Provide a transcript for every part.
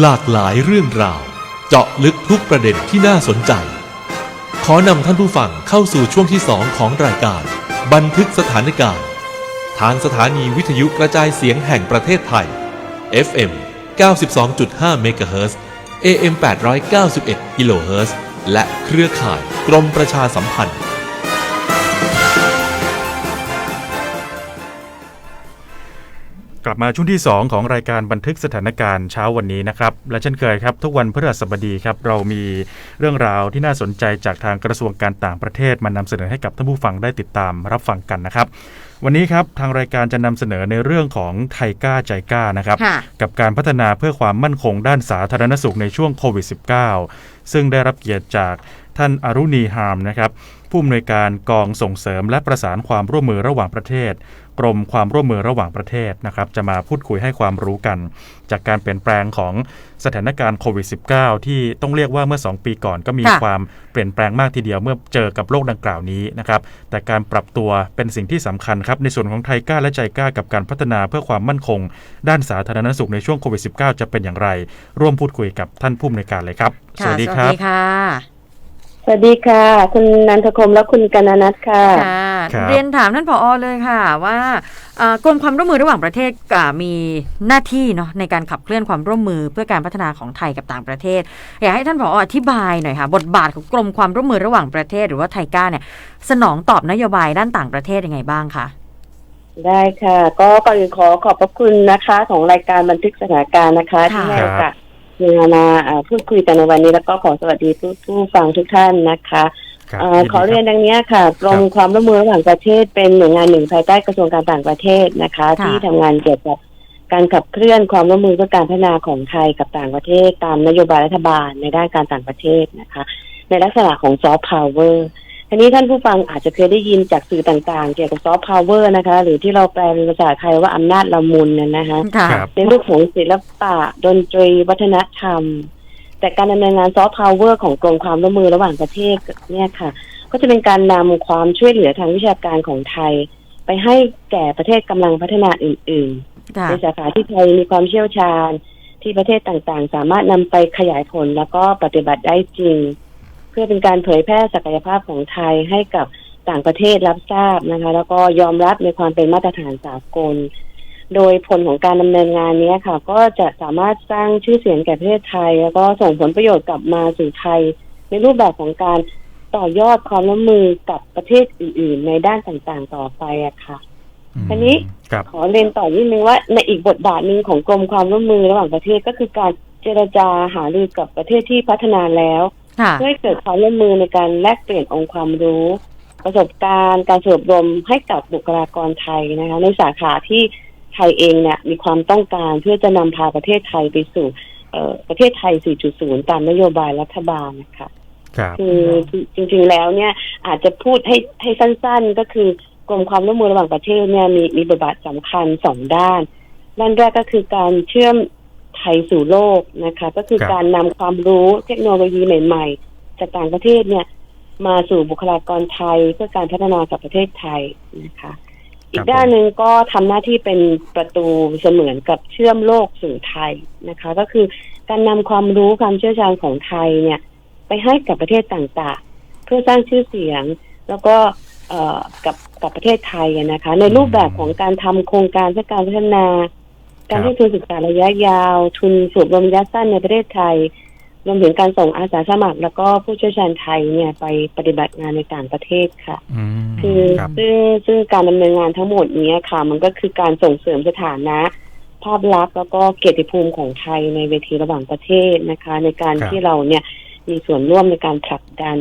หลากหลายเรื่องราว เจาะลึกทุกประเด็นที่น่าสนใจ ขอนำท่านผู้ฟังเข้าสู่ช่วงที่2ของรายการ บันทึกสถานการณ์ ทางสถานีวิทยุกระจายเสียงแห่งประเทศไทย FM 92.5 MHz AM 891 kHz และเครือข่ายกรมประชาสัมพันธ์ มาช่วงที่ 2 ของรายการบันทึกสถานการณ์เช้าวันนี้นะครับ และเช่นเคยครับ ทุกวันพฤหัสบดีครับ เรามีเรื่องราวที่น่าสนใจจากทางกระทรวงการต่างประเทศมานำเสนอให้กับท่านผู้ฟังได้ติดตามรับฟังกันนะครับ วันนี้ครับทางรายการจะนำเสนอในเรื่องของไทก้าใจก้านะครับค่ะกับการพัฒนาเพื่อความมั่นคงด้านสาธารณสุขในช่วงโควิด -19 ซึ่งได้รับเกียรติจากท่านอารุณีฮามนะครับ ผู้อำนวยการกองส่งเสริมและประสานความร่วมมือระหว่างประเทศ กรมความร่วมมือระหว่างประเทศนะครับจะมาพูดคุยให้ความรู้กัน จากการเปลี่ยนแปลงของสถานการณ์โควิด -19 ที่ต้องเรียกว่าเมื่อ 2 ปีก่อนก็มีค่ะความเปลี่ยนแปลงมากทีเดียวเมื่อเจอกับโรคดังกล่าวนี้นะครับแต่การปรับตัวเป็นสิ่งที่สำคัญครับในส่วนของไทยก้าและใจก้ากับการพัฒนาเพื่อความมั่นคง ด้านสาธารณสุขในช่วงโควิด -19 จะเป็นอย่างไร ร่วมพูดคุยกับท่านผู้อำนวยการเลยครับค่ะสวัสดีครับค่ะ สวัสดีค่ะ คุณนันทคมและคุณกนนัทค่ะ ค่ะครับ เรียนถามท่านผอเลยค่ะ ว่าเอ่อกรมความร่วมมือระหว่างประเทศอ่ามีหน้าที่เนาะในการขับเคลื่อนความร่วมมือเพื่อการพัฒนาของไทยกับต่างประเทศ อยากให้ท่านผออธิบายหน่อยค่ะ บทบาทของกรมความร่วมมือระหว่างประเทศ หรือว่าไทยก้าเนี่ยสนองตอบนโยบายด้านต่างประเทศยังไงบ้างคะได้ค่ะ ก็ก่อนอื่นขอขอบพระคุณนะคะ ของรายการบันทึกสถานการณ์นะคะค่ะที่ให้โอกาส มามาอ่าพูดคุยกันในวันนี้แล้วก็ขอสวัสดีผู้ผู้ฟังทุกท่านนะคะครับเอ่อยินดีขอเรียนคบดังนี้ค่ะกรมครับความร่วมมือระหว่างประเทศเป็นหน่วยงานหนึ่งภายใต้กระทรวงการต่างประเทศนะคะค่ะที่ทำงานเกี่ยวกับการขับเคลื่อนความร่วมมือเพื่อการพัฒนาของไทยกับต่างประเทศ ตามนโยบายรัฐบาลในด้านการต่างประเทศนะคะ ในลักษณะของซอฟต์พาวเวอร์ ทีนี้ท่านผู้ฟังอาจจะเคยได้ยินจากสื่อต่างๆ เกี่ยวกับซอฟต์พาวเวอร์นะคะ หรือที่เราแปลเป็นภาษาไทยว่าอำนาจละมุนน่ะนะคะค่ะครับ ในเรื่องของศิลปะ ดนตรี วัฒนธรรม แต่การดำเนินงานซอฟต์พาวเวอร์ของกรมความร่วมมือระหว่างประเทศเนี่ยค่ะ ก็จะเป็นการนำความช่วยเหลือทางวิชาการของไทย ไปให้แก่ประเทศกำลังพัฒนาอื่นๆค่ะในสาขาที่ไทยมีความเชี่ยวชาญที่ประเทศต่างๆ สามารถนำไปขยายผลแล้วก็ปฏิบัติได้จริง เพื่อเป็นการเผยแพร่ศักยภาพของไทยให้กับต่างประเทศรับทราบนะคะ แล้วก็ยอมรับในความเป็นมาตรฐานสากล โดยผลของการดำเนินงานเนี้ยค่ะ ก็จะสามารถสร้างชื่อเสียงแก่ประเทศไทย แล้วก็ส่งผลประโยชน์กลับมาสู่ไทย ในรูปแบบของการต่อยอดความร่วมมือกับประเทศอื่น ๆ ในด้านต่างๆ ต่อไปอะค่ะอันนี้ครับขอเรียนต่อนิดนึงว่าในอีกบทบาทหนึ่งของกรมความร่วมมือระหว่างประเทศก็คือการเจรจาหารือกับประเทศที่พัฒนาแล้วค่ะ เพื่อให้เกิดความร่วมมือในการแลกเปลี่ยนองค์ความรู้ ประสบการณ์การฝึกอบรมให้กับบุคลากรไทยนะคะ ในสาขาที่ไทยเองเนี่ยมีความต้องการเพื่อจะนำพาประเทศไทยไปสู่เอ่อประเทศไทย 4.0 ตามนโยบายรัฐบาลนะคะครับคือจริงๆแล้วเนี่ยอาจจะพูดให้ให้สั้นๆ ก็คือกรมความร่วมมือระหว่างประเทศเนี่ยมีมีบทบาทสำคัญสองด้าน ด้านแรกก็คือการเชื่อม ไทยสู่โลกนะคะ ก็คือครับ การนำความรู้เทคโนโลยีใหม่ ๆ จากต่างประเทศเนี่ย มาสู่บุคลากรไทยเพื่อการพัฒนากับประเทศไทยนะคะ อีกด้านหนึ่งก็ทำหน้าที่เป็นประตูเสมือนกับเชื่อมโลกสู่ไทยนะคะ ก็คือการนำความรู้ความเชี่ยวชาญของไทยเนี่ย ไปให้กับประเทศต่างๆ เพื่อสร้างชื่อเสียง แล้วก็เอ่อกับกับประเทศไทยอะนะคะ ในรูปแบบของการทำโครงการเพื่อการพัฒนา การให้ทุนศึกษาระยะยาว ทุนสูบรวมระยะสั้นในประเทศไทย รวมถึงการส่งอาสาสมัคร แล้วก็ผู้เชี่ยวชาญไทยเนี่ยไปปฏิบัติงานในต่างประเทศค่ะอืมคือครับซึ่งซึ่งการดำเนินงานทั้งหมดเนี้ยค่ะ มันก็คือการส่งเสริมสถานะ ภาพลักษณ์แล้วก็เกียรติภูมิของไทยในเวทีระหว่างประเทศนะคะ ในการครับที่เราเนี่ยมีส่วนร่วมในการผลักดัน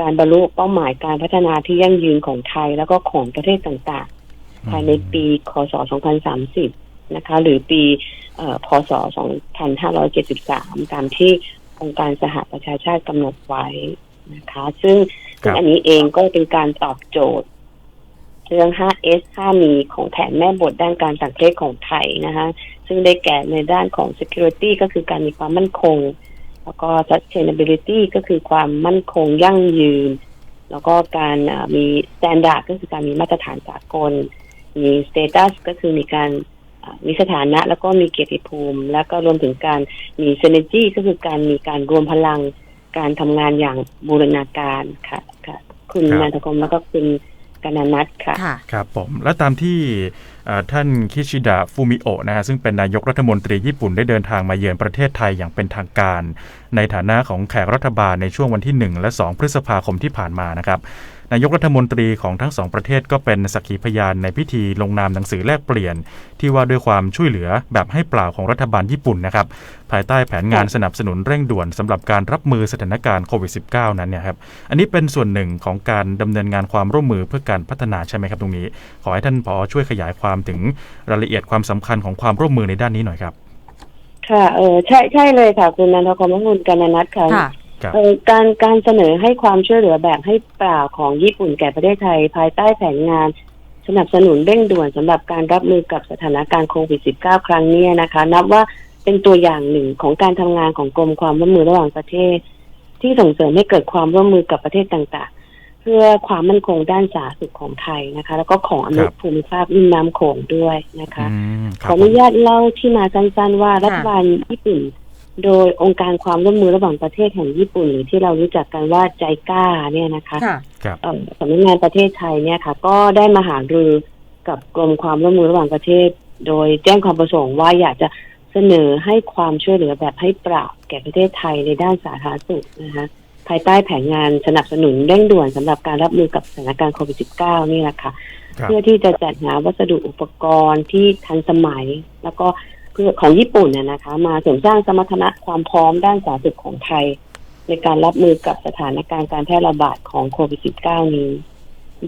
การบรรลุเป้าหมายการพัฒนาที่ยั่งยืนของไทยแล้วก็ของประเทศต่างๆ ภายในปี คศ 2030 นะคะ หรือปีเอ่อพศ 2573 ตามที่องค์การสหประชาชาติกำหนดไว้นะคะ ซึ่งซึ่งอันนี้เองก็เป็นการตอบโจทย์ เรื่อง 5S 5มีของแผนแม่บทด้านการต่างประเทศของไทยนะคะ ซึ่งได้แก่ในด้านของ security ก็คือการมีความมั่นคง แล้วก็ sustainability ก็คือความมั่นคงยั่งยืน แล้วก็การอ่ามี standard ก็คือการมีมาตรฐานสากล มี status ก็คือมีการอ่า มีสถานะแล้วก็มีเกียรติภูมิ แล้วก็รวมถึงการมีเซน e จีก็คือการมีการรวมพลังการทำงานอย่างบูรณาการค่ะค่ะ คุณครับนันทกรมแล้วก็คุณกนานัทค่ะค่ะ ครับผม และตามที่เอ่อท่านคิชิดะฟูมิโอะนะฮะซึ่งเป็นนายกรัฐมนตรีญี่ปุ่นได้เดินทางมาเยือนประเทศไทยอย่างเป็นทางการ ในฐานะของแขกรัฐบาลในช่วงวันที่ 1 และ 2 พฤษภาคมที่ผ่านมานะครับ นายกรัฐมนตรีของทั้งสองประเทศก็เป็นสักขีพยานในพิธีลงนามหนังสือแลกเปลี่ยน ที่ว่าด้วยความช่วยเหลือแบบให้เปล่าของรัฐบาลญี่ปุ่นนะครับ ภายใต้แผนงานสนับสนุนเร่งด่วนสำหรับการรับมือสถานการณ์โควิด -19 นั้นเนี่ยครับ อันนี้เป็นส่วนหนึ่งของการดำเนินงานความร่วมมือเพื่อการพัฒนาใช่ไหมครับตรงนี้ ขอให้ท่านผอช่วยขยายความถึงรายละเอียดความสำคัญของความร่วมมือในด้านนี้หน่อยครับ ค่ะ เออใช่ใช่เลยค่ะคุณนันทกรมและคุณกนานัทค่ะค่ะครับเอ่อ การการเสนอให้ความช่วยเหลือแบบให้เปล่าของญี่ปุ่นแก่ประเทศไทย ภายใต้แผนงาน สนับสนุนเร่งด่วนสำหรับการรับมือกับสถานการณ์โควิด -19 ครั้งเนี้ยนะคะ นับว่าเป็นตัวอย่างหนึ่งของการทำงานของกรมความร่วมมือระหว่างประเทศ ที่ส่งเสริมให้เกิดความร่วมมือกับประเทศต่างๆ เพื่อความมั่นคงด้านสาธารณสุขของไทยนะคะ แล้วก็ของอนุครับภูมิภาคลุ่มน้ำโขงด้วยนะคะอืมคขรัอบอผนุมญาตเล่าที่มาสั้นๆ ว่ารัฐบาลญี่ปุ่น โดยองค์การความร่วมมือระหว่างประเทศแห่งญี่ปุ่น หรือที่เรารู้จักกันว่าใจก้าเนี่ยนะคะค่ะครับเอ่อสำนักงานประเทศไทยเนี่ยค่ะ ก็ได้มาหารือกับกรมความร่วมมือระหว่างประเทศ โดยแจ้งความประสงค์ว่าอยากจะเสนอให้ความช่วยเหลือแบบให้เปล่าแก่ประเทศไทยในด้านสาธารณสุขนะคะภายใต้แผนงานสนับสนุนเร่งด่วนสำหรับการรับมือกับสถานการณ์โควิด -19 นี่แหละค่ะครับเพื่อที่จะจัดหาวัสดุอุปกรณ์ที่ทันสมัย แล้วก็เพื่อของญี่ปุ่นน่ะนะคะ มาเสริมสร้างสมรรถนะความพร้อมด้านสาธารณสุขของไทย ในการรับมือกับสถานการณ์การแพร่ระบาดของโควิด -19 นี้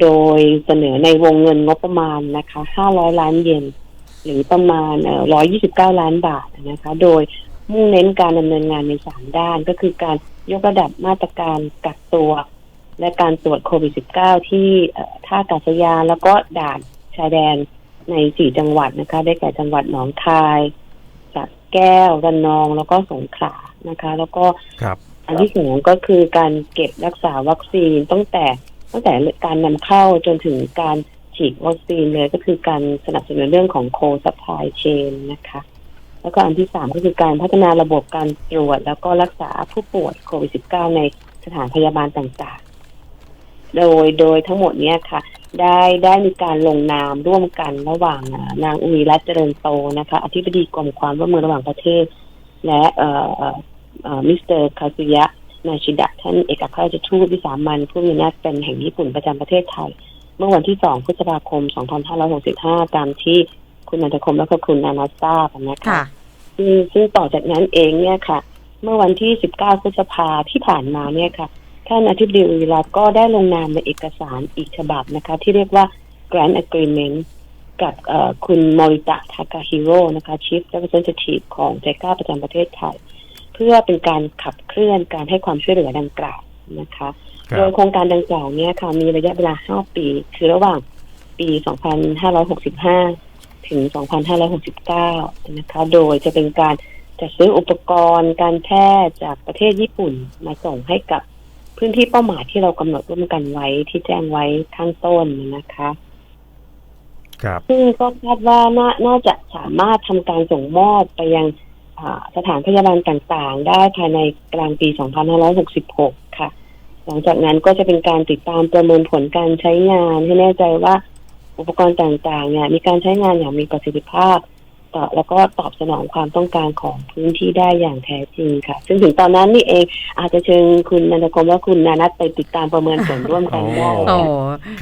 โดยเสนอในวงเงินงบประมาณนะคะ 500 ล้านเยนหรือประมาณเอ่อ129 ล้านบาทนะคะ โดยมุ่งเน้นการดำเนินงานในสามด้านก็คือการยกระดับมาตรการกักตัว และการตรวจโควิด -19 ที่เอ่ท่าอากาศยานแล้วก็ด่านชายแดน ในสี่จังหวัดนะคะ ได้แก่จังหวัดหนองคายสระแก้วระนองแล้วก็สงขลานะคะ แล้วก็ครับอันที่สองก็คือการเก็บรักษาวัคซีนตั้งแต่ตั้งแต่การนำเข้าจนถึงการฉีดวัคซีนเลยก็คือการสนับสนุนเรื่องของโคซัพพลายเชนนะคะ แล้วก็อันที่สามก็คือการพัฒนาระบบการตรวจ แล้วก็รักษาผู้ป่วยโควิด -19 ในสถานพยาบาลต่างๆ โดยโดยทั้งหมดเนี้ยค่ะ ได้ได้มีการลงนามร่วมกันระหว่างอ่านางอุยรัตน์เจริญโตนะคะ อธิบดีกรมความร่วมมือระหว่างประเทศ และเอ่อเอ่อเอ่อมิสเตอร์คาซุยะนาชิดะท่านเอกอัครราชทูตวิสามันผู้มีอำนาจเป็นแห่งญี่ปุ่นประจำประเทศไทย เมื่อวันที่ 2 พฤษภาคม 2565 ตามที่คุณนันทคมและก็คุณนานาทราบนะคะค่ะซึ่งซึ่งต่อจากนั้นเองเนี่ยค่ะ เมื่อวันที่ 19 พฤษภาที่ผ่านมาเนี่ยค่ะ ท่านอธิบดีอุยรัตน์ก็ได้ลงนามในเอกสารอีกฉบับนะคะ ที่เรียกว่า Grant Agreement กับเอ่อคุณมอริตะทากาฮิโร่นะคะ Chief Representative ของใจก้าประจำประเทศไทย เพื่อเป็นการขับเคลื่อนการให้ความช่วยเหลือดังกล่าวนะคะครัโดยบโครงการดังกล่าวเนี่ยค่ะมีระยะเวลา 5 ปี คือระหว่างปี 2565 ถึง 2569 นะคะ โดยจะเป็นการจัดซื้ออุปกรณ์การแพทย์จากประเทศญี่ปุ่นมาส่งให้กับ พื้นที่เป้าหมายที่เรากำหนดร่วมกันไว้ที่แจ้งไว้ข้างต้นนะคะ ครับซึ่งก็คาดว่าน่าน่าจะสามารถทำการส่งมอบไปยังอ่าสถานพยาบาลต่างๆ ได้ภายในกลางปี 2566 ค่ะ หลังจากนั้นก็จะเป็นการติดตามประเมินผลการใช้งานให้แน่ใจว่าอุปกรณ์ต่างๆ เนี่ย มีการใช้งานอย่างมีประสิทธิภาพ ต่อแล้วก็ตอบสนองความต้องการของพื้นที่ได้อย่างแท้จริงค่ะ ซึ่งถึงตอนนั้นนี่เองอาจจะเชิญคุณนันทกรมและคุณนานัทไปติดตามประเมินผลร่วมกันได้โอ้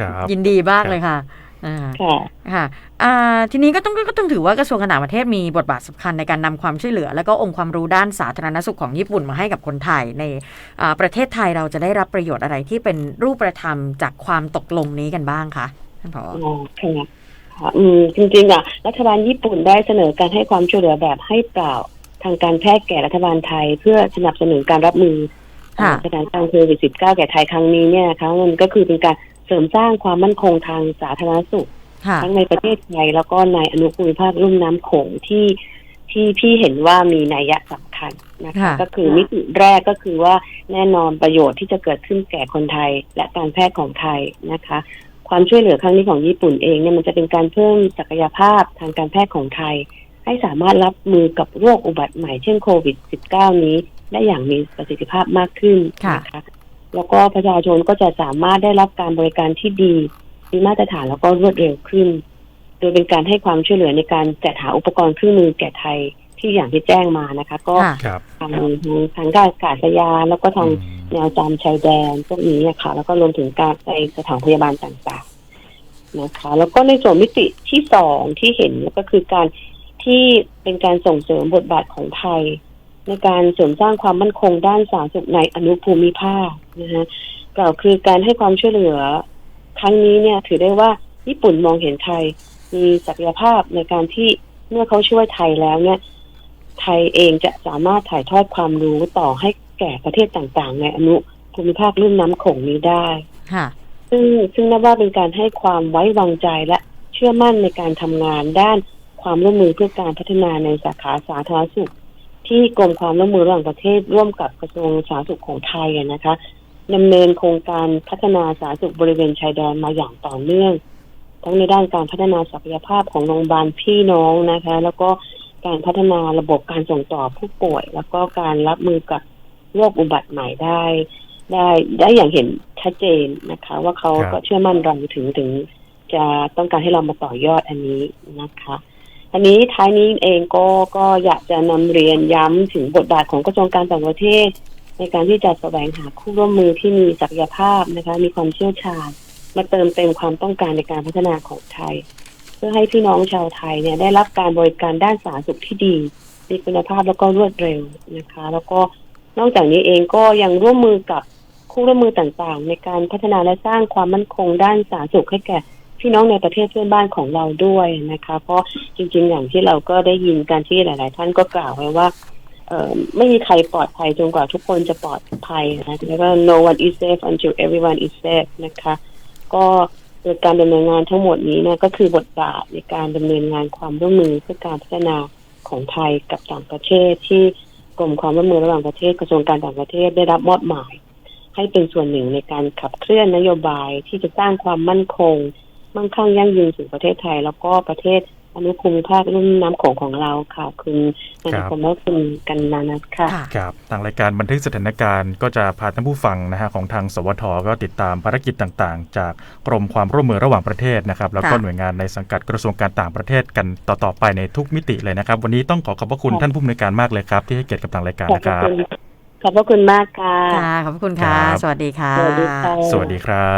ครับยินดีมากเลยค่ะอ่าค่ะค่ะอ่าทีนี้ก็ต้องก็ต้องถือว่ากระทรวงการต่างประเทศมีบทบาทสำคัญในการนำความช่วยเหลือ แล้วก็องค์ความรู้ด้านสาธารณสุขของญี่ปุ่นมาให้กับคนไทย ในอ่าประเทศไทยเราจะได้รับประโยชน์อะไรที่เป็นรูปธรรมจากความตกลงนี้กันบ้างคะท่านผออ๋อค่ะค่ะ อืมจริงๆอะรัฐบาลญี่ปุ่นได้เสนอการให้ความช่วยเหลือแบบให้เปล่าทางการแพทย์แก่รัฐบาลไทย เพื่อสนับสนุนการรับมือค่ะสถานการณ์โควิด -19 แก่ไทยครั้งนี้เนี่ยนะคะมันก็คือเป็นการเสริมสร้างความมั่นคงทางสาธารณสุขค่ะทั้งในประเทศไทยแล้วก็ในอนุภูมิภาคลุ่มน้ำโขงที่ที่พี่เห็นว่ามีนัยยะสำคัญนะคะค่ะก็คือมิติแรกก็คือว่าแน่นอนประโยชน์ที่จะเกิดขึ้นแก่คนไทยและการแพทย์ของไทยนะคะ ความช่วยเหลือครั้งนี้ของญี่ปุ่นเองเนี่ยมันจะเป็นการเพิ่มศักยภาพทางการแพทย์ของไทย ให้สามารถรับมือกับโรคอุบัติใหม่เช่นโควิด -19 นี้ ได้อย่างมีประสิทธิภาพมากขึ้นค่ะนะคะแล้วก็ประชาชนก็จะสามารถได้รับการบริการที่ดีมีมาตรฐานแล้วก็รวดเร็วขึ้น โดยเป็นการให้ความช่วยเหลือในการจัดหาอุปกรณ์เครื่องมือแก่ไทย ที่อย่างที่แจ้งมานะคะ ก็ค่ะครับ ทางทางการอากาศยานแล้วก็ทางอืมแนวจำชายแดนพวกนี้อะค่ะ แล้วก็รวมถึงการในสถานพยาบาลต่างๆนะคะ แล้วก็ในส่วนมิติที่สองที่เห็นก็คือการที่เป็นการส่งเสริมบทบาทของไทย ในการเสริมสร้างความมั่นคงด้านสาธารณสุขในอนุภูมิภาคนะคะกล่าวคือการให้ความช่วยเหลือ ครั้งนี้เนี่ย ถือได้ว่าญี่ปุ่นมองเห็นไทย มีศักยภาพในการที่เมื่อเขาช่วยไทยแล้วเนี่ย ไทยเองจะสามารถถ่ายทอดความรู้ต่อให้แก่ประเทศต่างๆ ในอนุภูมิภาคลุ่มน้ำโขงนี้ได้ค่ะซึ่งซึ่งนับว่าเป็นการให้ความไว้วางใจและเชื่อมั่นในการทำงานด้านความร่วมมือเพื่อการพัฒนาในสาขาสาธารณสุข ที่กรมความร่วมมือระหว่างประเทศร่วมกับกระทรวงสาธารณสุขของไทยอะนะคะดำเนินโครงการพัฒนาสาธารณสุขบริเวณชายแดนมาอย่างต่อเนื่อง ทั้งในด้านการพัฒนาศักยภาพของโรงพยาบาลพี่น้องนะคะ แล้วก็ การพัฒนาระบบการส่งต่อผู้ป่วย แล้วก็การรับมือกับโรคอุบัติใหม่ได้ ได้ได้อย่างเห็นชัดเจนนะคะ ว่าเขาครับก็เชื่อมั่นเราถึงถึง จะต้องการให้เรามาต่อยอดอันนี้นะคะอันนี้ท้ายนี้เองก็ก็อยากจะนำเรียนย้ำถึงบทบาทของกระทรวงการต่างประเทศ ในการที่จะแสวงหาคู่ร่วมมือที่มีศักยภาพนะคะ มีความเชี่ยวชาญ มาเติมเต็มความต้องการในการพัฒนาของไทยเพื่อให้พี่น้องชาวไทยเนี่ยได้รับการบริการด้านสาธารณสุขที่ดีมีคุณภาพแล้วก็รวดเร็วนะคะ แล้วก็นอกจากนี้เองก็ยังร่วมมือกับคู่ร่วมมือต่างๆ ในการพัฒนาและสร้างความมั่นคงด้านสาธารณสุขให้แก่พี่น้องในประเทศเพื่อนบ้านของเราด้วยนะคะ เพราะจริง ๆ อย่างที่เราก็ได้ยินการที่หลาย ๆ ท่านก็กล่าวไว้ว่าไม่มีใครปลอดภัยจนกว่าทุกคนจะปลอดภัยนะแล้วก็ no one is safe until everyone is safe นะคะ ก็ โดยการดำเนินงานทั้งหมดนี้นะก็คือบทบาทในการดำเนินงานความร่วมมือเพื่อการพัฒนาของไทยกับต่างประเทศที่กรมความร่วมมือระหว่างประเทศกระทรวงการต่างประเทศได้รับมอบหมาย ให้เป็นส่วนหนึ่งในการขับเคลื่อนนโยบายที่จะสร้างความมั่นคง มั่งคั่งยั่งยืนสู่ประเทศไทย แล้วก็ประเทศ อนุภูมิภาครุ่มน้ำโขงของเราค่ะ คุณนันทพงศ์และคุณกันนานัทค่ะค่ะ ครับ ทางรายการบันทึกสถานการณ์ก็จะพาท่านผู้ฟังนะฮะของทางสวทก็ติดตามภารกิจต่างๆ จากกรมความร่วมมือระหว่างประเทศนะครับ แล้วก็ค่ะหน่วยงานในสังกัดกระทรวงการต่างประเทศกันต่อๆไปในทุกมิติเลยนะครับ วันนี้ต้องขอขอบพระคุณค่ะท่านผู้อำนวยการมากเลยครับ ที่ให้เกียรติกับทางรายการขอบนะพคระรับคุณขอบพระคุณมากค่ะค่ะขอบพระคุณค่ะครับสวัสดีค่ะ สวัสดีค่ะ สวัสดีครับ